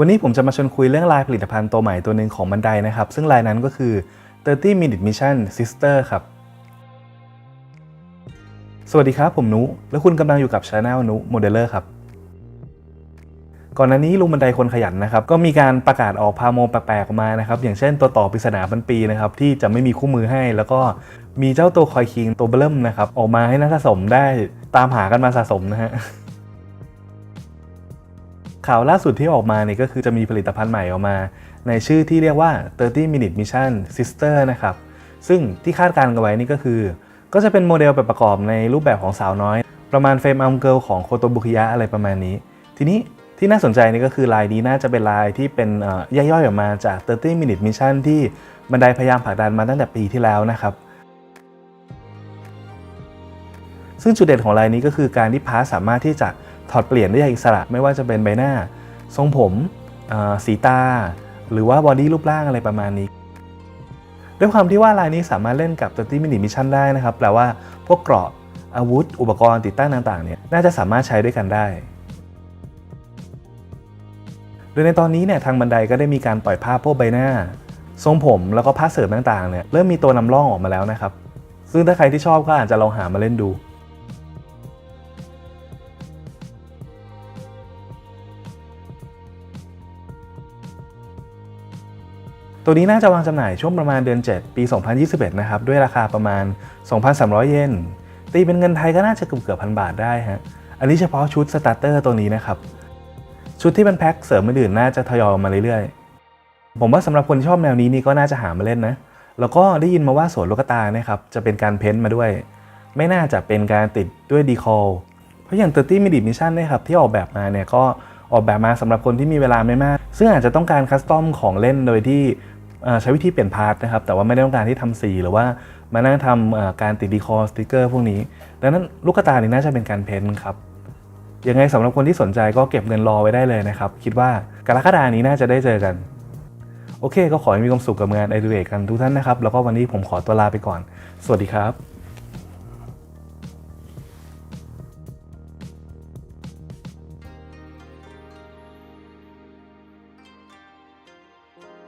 วันนี้ผมจะมาชวนคุยเรื่องลายผลิตภัณฑ์ตัวใหม่ตัวหนึ่งของบันไดนะครับ ซึ่งลายนั้นก็คือ 30 minute mission sister ครับ สวัสดีครับผมนุ และคุณกำลังอยู่กับช anel นุโมเดลเลอร์ครับ ก่อนหน้านี้ลุงบันไดคนขยันนะครับ ก็มีการประกาศออกพาโมแปลกๆออกมานะครับ อย่างเช่นตัวต่อปริศนาพันปีนะครับ ที่จะไม่มีคู่มือให้ แล้วก็มีเจ้าตัวคอยคิงตัวเบิ่มนะครับออกมาให้นักสะสมได้ตามหากันมาสะสมนะฮะ ข่าวล่าสุดที่ออกมาเนี่ยก็คือจะมีผลิตภัณฑ์ใหม่ออกมา ในชื่อที่เรียกว่า 30 minute mission sister นะครับ ซึ่งที่คาดการณ์กันไว้นี่ก็คือ ก็จะเป็นโมเดลแบบประกอบในรูปแบบของสาวน้อย ประมาณเฟรมอัมเกิลของโคโตบุคิยะอะไรประมาณนี้ ทีนี้ที่น่าสนใจนี่ก็คือลายนี้น่าจะเป็นลายที่เป็นย่อยๆออกมาจาก 30 minute mission ที่บันไดพยายามผลักดันมาตั้งแต่ปีที่แล้วนะครับซึ่งจุดเด่นของลายนี้ก็คือการที่พาร์ทสามารถที่จะ ถอดเปลี่ยนได้อย่างอิสระไม่ว่าจะเป็นใบหน้า ทรงผมสีตา หรือว่าบอดี้รูปร่างอะไรประมาณนี้ ด้วยความที่ว่าลายนี้สามารถเล่นกับ30 minute mission ได้นะครับ แปลว่าพวกเกราะอาวุธ อุปกรณ์ติดตั้งต่างๆเนี่ยน่าจะสามารถใช้ด้วยกันได้ โดยในตอนนี้เนี่ยทางบันไดก็ได้มีการปล่อยภาพพวกใบหน้า ทรงผมแล้วก็ภาพเสริมต่างๆเนี่ยเริ่มมีตัวนำร่องออกมาแล้วนะครับ ซึ่งถ้าใครที่ชอบก็อาจจะลองหามาเล่นดู ตัวนี้น่าจะวางจำหน่ายช่วงประมาณเดือน 7 ปี 2021 นะครับ ด้วยราคาประมาณ 2,300 เยน ตีเป็นเงินไทยก็น่าจะเกือบเกือบพันบาทได้ฮะ อันนี้เฉพาะชุดสตาร์เตอร์ตัวนี้นะครับ ชุดที่เป็นแพ็คเสริมอื่นๆน่าจะทยอยมาเรื่อยๆ ผมว่าสำหรับคนชอบแนวนี้นี่ก็น่าจะหามาเล่นนะ แล้วก็ได้ยินมาว่าสวนลูกตานี่ยครับจะเป็นการเพ้นท์มาด้วย ไม่น่าจะเป็นการติดด้วยดีคอล เพราะอย่าง 30 minute mission เนี่ยครับที่ออกแบบมาเนี่ยก็ออกแบบมาสำหรับคนที่มีเวลาไม่มาก ซึ่งอาจจะต้องการคัสตอมของเล่นโดยที่ ใช้วิธีเปลี่ยนพาร์ทนะครับ แต่ว่าไม่ได้ต้องการที่ทำสีหรือว่ามานั่งทำการติดดีคอสติกเกอร์พวกนี้ ดังนั้นลูกตานี่น่าจะเป็นการเพ้นครับยังไงสำหรับคนที่สนใจก็เก็บเงินรอไว้ได้เลยนะครับ คิดว่ากรกฎานี้น่าจะได้เจอกัน โอเค ก็ขอให้มีความสุขกับงานไอเดเรกกันทุกท่านนะครับ แล้วก็วันนี้ผมขอตัวลาไปก่อน สวัสดีครับ